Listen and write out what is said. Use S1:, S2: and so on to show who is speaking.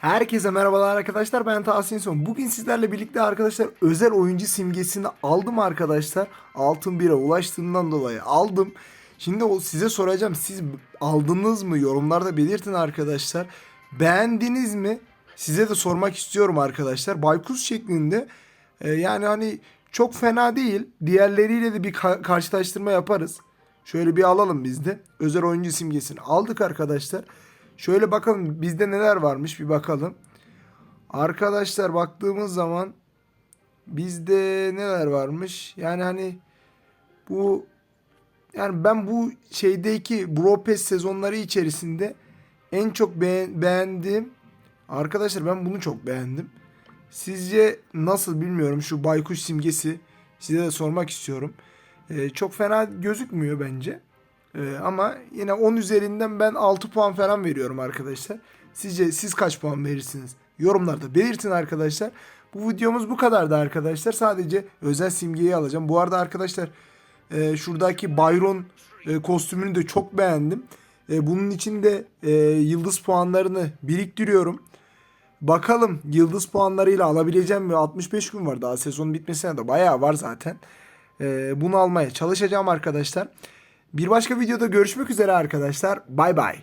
S1: Herkese merhabalar arkadaşlar ben Tahsin Son. Bugün sizlerle birlikte arkadaşlar özel oyuncu simgesini aldım arkadaşlar. Altın 1'e ulaştığımdan dolayı aldım. Şimdi size soracağım siz aldınız mı yorumlarda belirtin arkadaşlar. Beğendiniz mi? Size de sormak istiyorum arkadaşlar. Baykuş şeklinde e, yani hani çok fena değil. Diğerleriyle de bir ka- karşılaştırma yaparız. Şöyle bir alalım biz de. Özel oyuncu simgesini aldık arkadaşlar. Şöyle bakalım bizde neler varmış bir bakalım. Arkadaşlar baktığımız zaman bizde neler varmış? Yani hani bu yani ben bu şeydeki Bro sezonları içerisinde en çok beğen- beğendiğim arkadaşlar ben bunu çok beğendim. Sizce nasıl bilmiyorum şu baykuş simgesi size de sormak istiyorum. Ee, çok fena gözükmüyor bence. Ee, ama yine 10 üzerinden ben 6 puan falan veriyorum arkadaşlar. Sizce siz kaç puan verirsiniz? Yorumlarda belirtin arkadaşlar. Bu videomuz bu kadardı arkadaşlar. Sadece özel simgeyi alacağım. Bu arada arkadaşlar e, şuradaki Byron e, kostümünü de çok beğendim. E, bunun için de e, yıldız puanlarını biriktiriyorum. Bakalım yıldız puanlarıyla alabileceğim mi? 65 gün var daha sezonun bitmesine de bayağı var zaten. Ee, bunu almaya çalışacağım arkadaşlar. Bir başka videoda görüşmek üzere arkadaşlar. Bay bay.